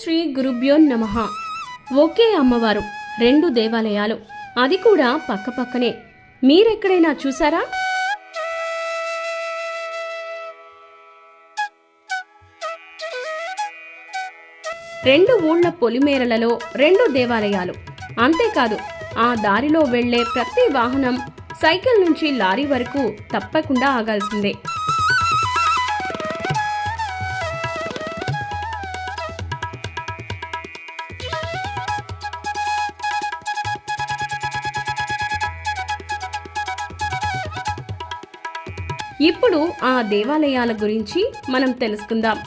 శ్రీ గురుభ్యో నమ. ఒకే అమ్మవారు రెండు దేవాలయాలు. అది కూడా పక్కపక్కనే మీరెక్కడైనా చూసారా రెండు ఊళ్ళ పొలిమేరలలో రెండు దేవాలయాలు. అంతేకాదు ఆ దారిలో వెళ్ళే ప్రతి వాహనం సైకిల్ నుంచి లారీ వరకు తప్పకుండా ఆగాల్సిందే. ఇప్పుడు ఆ దేవాలయాల గురించి మనం తెలుసుకుందాం.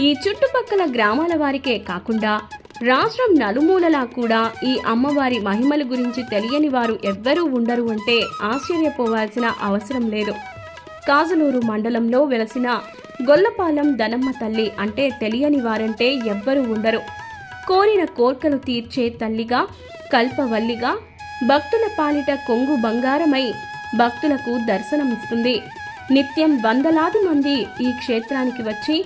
ఈ చుట్టుపక్కల గ్రామాల వారికే కాకుండా రాష్ట్రం నలుమూలలా కూడా ఈ అమ్మవారి మహిమల గురించి తెలియని వారు ఎవ్వరూ ఉండరు అంటే ఆశ్చర్యపోవాల్సిన అవసరం లేదు. కాజలూరు మండలంలో వెలసిన గొల్లపాలెం దనమ్మ తల్లి అంటే తెలియని వారంటే ఎవ్వరూ ఉండరు. కోరిన కోర్కలు తీర్చే తల్లిగా కల్పవల్లిగా భక్తుల పాలిట కొంగు బంగారమై భక్తులకు దర్శనమిస్తుంది. నిత్యం వందలాది మంది ఈ క్షేత్రానికి వచ్చి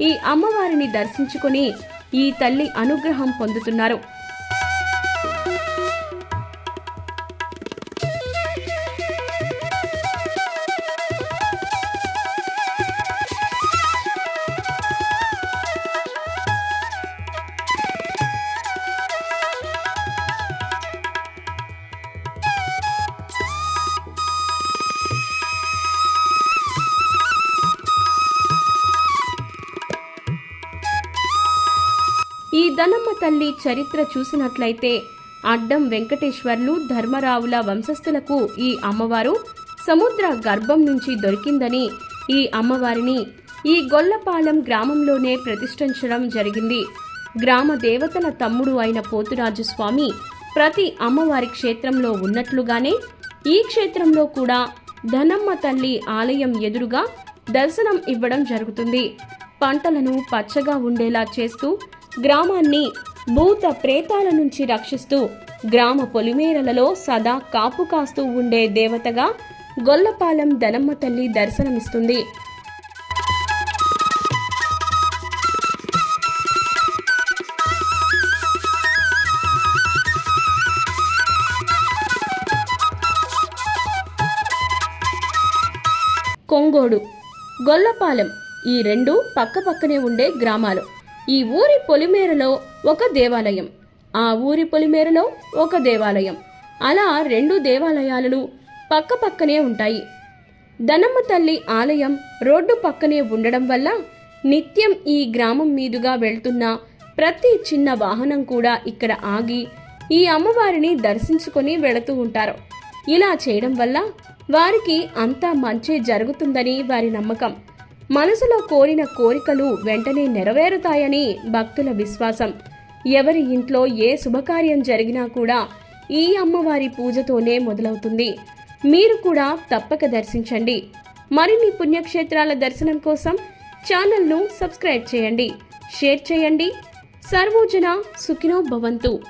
ఈ అమ్మవారిని దర్శించుకొని ఈ తల్లి అనుగ్రహం పొందుతున్నారు. ఈ ధనమ్మ తల్లి చరిత్ర చూసినట్లయితే అడ్డం వెంకటేశ్వర్లు ధర్మరావుల వంశస్థులకు ఈ అమ్మవారు సముద్ర గర్భం నుంచి దొరికిందని ఈ అమ్మవారిని ఈ గొల్లపాలెం గ్రామంలోనే ప్రతిష్ఠించడం జరిగింది. గ్రామ దేవతల తమ్ముడు అయిన పోతురాజు స్వామి ప్రతి అమ్మవారి క్షేత్రంలో ఉన్నట్లుగానే ఈ క్షేత్రంలో కూడా ధనమ్మ తల్లి ఆలయం ఎదురుగా దర్శనం ఇవ్వడం జరుగుతుంది. పంటలను పచ్చగా ఉండేలా చేస్తూ గ్రామాన్ని భూత ప్రేతాల నుంచి రక్షిస్తూ గ్రామ పొలిమేరలలో సదా కాపు కాస్తూ ఉండే దేవతగా గొల్లపాలెం దనమ్మ తల్లి దర్శనమిస్తుంది. కొంగోడు గొల్లపాలెం ఈ రెండు పక్కపక్కనే ఉండే గ్రామాలు. ఈ ఊరి పొలిమేరలో ఒక దేవాలయం. ఆ ఊరి పొలిమేరలో ఒక దేవాలయం. అలా రెండు దేవాలయాలు పక్కపక్కనే ఉంటాయి. దనమ్మ తల్లి ఆలయం రోడ్డు పక్కనే ఉండడం వల్ల నిత్యం ఈ గ్రామం మీదుగా వెళ్తున్న ప్రతి చిన్న వాహనం కూడా ఇక్కడ ఆగి ఈ అమ్మవారిని దర్శించుకొని వెళుతూ ఉంటారు. ఇలా చేయడం వల్ల వారికి అంతా మంచి జరుగుతుందని వారి నమ్మకం. మనసులో కోరిన కోరికలు వెంటనే నెరవేరుతాయని భక్తుల విశ్వాసం. ఎవరి ఇంట్లో ఏ శుభకార్యం జరిగినా కూడా ఈ అమ్మవారి పూజతోనే మొదలవుతుంది. మీరు కూడా తప్పక దర్శించండి. మరిన్ని పుణ్యక్షేత్రాల దర్శనం కోసం ఛానల్ను సబ్స్క్రైబ్ చేయండి. షేర్ చేయండి. సర్వోజన సుఖినో భవంతు.